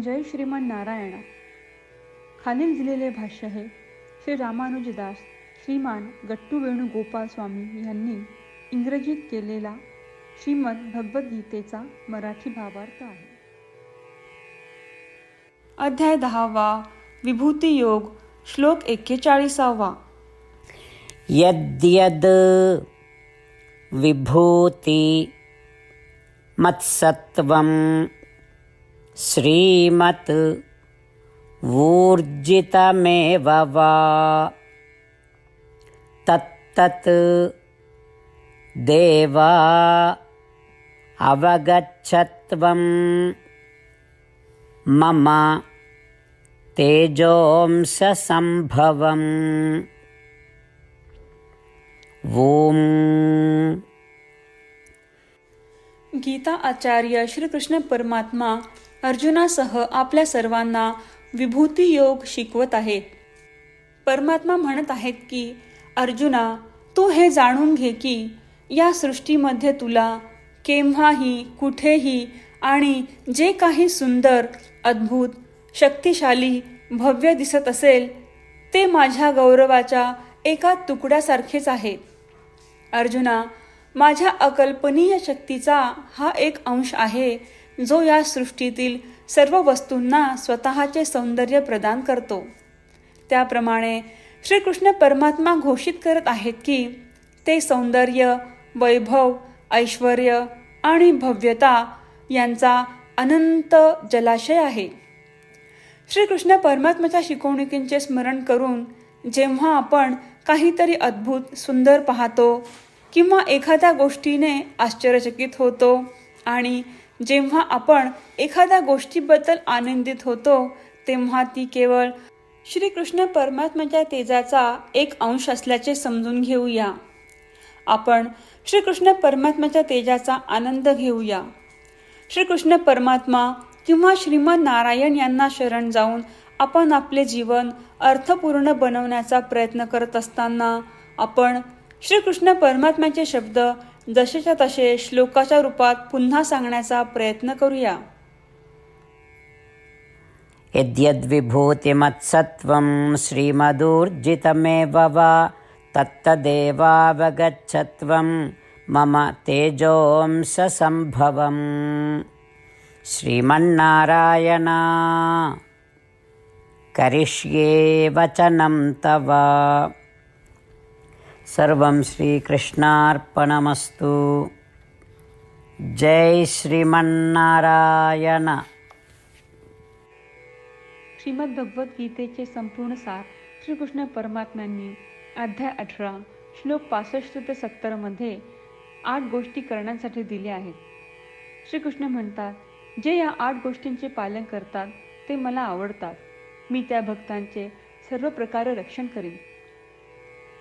जय श्रीमान नारायण. खालील दिलेले भाष्य हे श्री रामानुजदास श्रीमान गट्टू वेणुगोपाल स्वामी यांनी इंग्रजीत केलेला श्रीमद भगवद्गीतेचा मराठी भावार्थ आहे. अध्याय दहावा विभूती योग श्लोक एक्केचाळीसावा. यद्यद् विभूति मत्सत्वं श्रीमत् ऊर्जितमेव वा। तत्तत् देवा अवगच्छत्वं मम तेजोंससम्भवम्। ॐ। गीता आचार्य श्रीकृष्ण परमात्मा अर्जुनासह आपल्या सर्वांना विभूती योग शिकवत आहेत परमात्मा म्हणत आहेत की अर्जुना तू हे जाणून घे की या सृष्टीमध्ये तुला केव्हाही कुठेही आणि जे काही सुंदर अद्भुत शक्तिशाली भव्य दिसत असेल ते माझ्या गौरवाच्या एका तुकड्यासारखेच आहे. अर्जुना माझ्या अकल्पनीय शक्तीचा हा एक अंश आहे जो या सृष्टीतील सर्व वस्तूंना स्वतःचे सौंदर्य प्रदान करतो. त्याप्रमाणे श्रीकृष्ण परमात्मा घोषित करत आहेत की ते सौंदर्य वैभव ऐश्वर आणि भव्यता यांचा अनंत जलाशय आहे. श्रीकृष्ण परमात्म्याच्या शिकवणुकींचे स्मरण करून जेव्हा आपण काहीतरी अद्भुत सुंदर पाहतो किंवा एखाद्या गोष्टीने आश्चर्यचकित होतो आणि जेव्हा आपण एखाद्या गोष्टीबद्दल आनंदित होतो तेव्हा ती केवळ श्रीकृष्ण परमात्म्याच्या तेजाचा एक अंश असल्याचे समजून घेऊया. आपण श्रीकृष्ण परमात्म्याच्या तेजाचा आनंद घेऊया. श्रीकृष्ण परमात्मा किंवा श्रीमन नारायण यांना शरण जाऊन आपण आपले जीवन अर्थपूर्ण बनवण्याचा प्रयत्न करत असताना आपण श्रीकृष्ण परमात्म्याचे शब्द जसेच्या तसे श्लोकाच्या रूपात पुन्हा सांगण्याचा प्रयत्न करूया. यद्यद्विभूतिमत्सत्त्वं श्रीमदूर्जितमेव वा तत्तदेवावगच्छत्वं मम तेजोंससम्भवम्। श्रीमन्नारायण। करिष्ये वचनं तव। सर्वं श्रीकृष्णार्पणमस्तु। जय श्रीमन्नारायण। श्रीमद्भगवद्गीतेचे संपूर्ण सार श्रीकृष्ण परमात्म्यांनी अध्याय अठरा श्लोक पासष्ट ते सत्तरमध्ये आठ गोष्टी करण्यासाठी दिल्या आहेत. श्रीकृष्ण म्हणतात जे या आठ गोष्टींचे पालन करतात ते मला आवडतात. मी त्या भक्तांचे सर्व प्रकारे रक्षण करीन.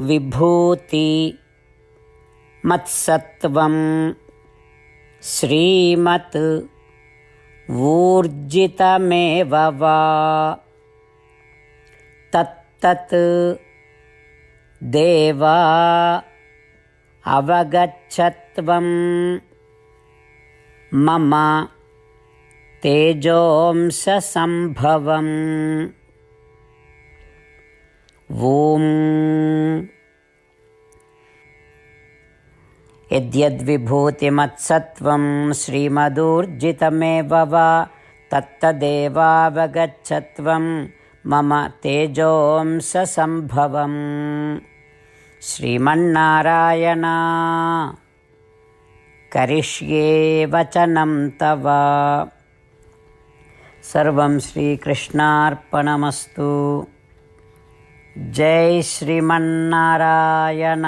विभूति मत्सत्वं श्रीमत् ऊर्जितमेव वा। तत्तत् देवा अवगच्छत्वं मम तेजोंससम्भवम्। ॐ यद्यद्विभूतिमत्सत्त्वं श्रीमदूर्जितमेव वा तत्तदेवावगच्छत्वं मम तेजोंससम्भवम्। श्रीमन्नारायणा। करिष्ये वचनं तव। सर्वं श्रीकृष्णार्पणमस्तु। जय श्रीमन्नारायण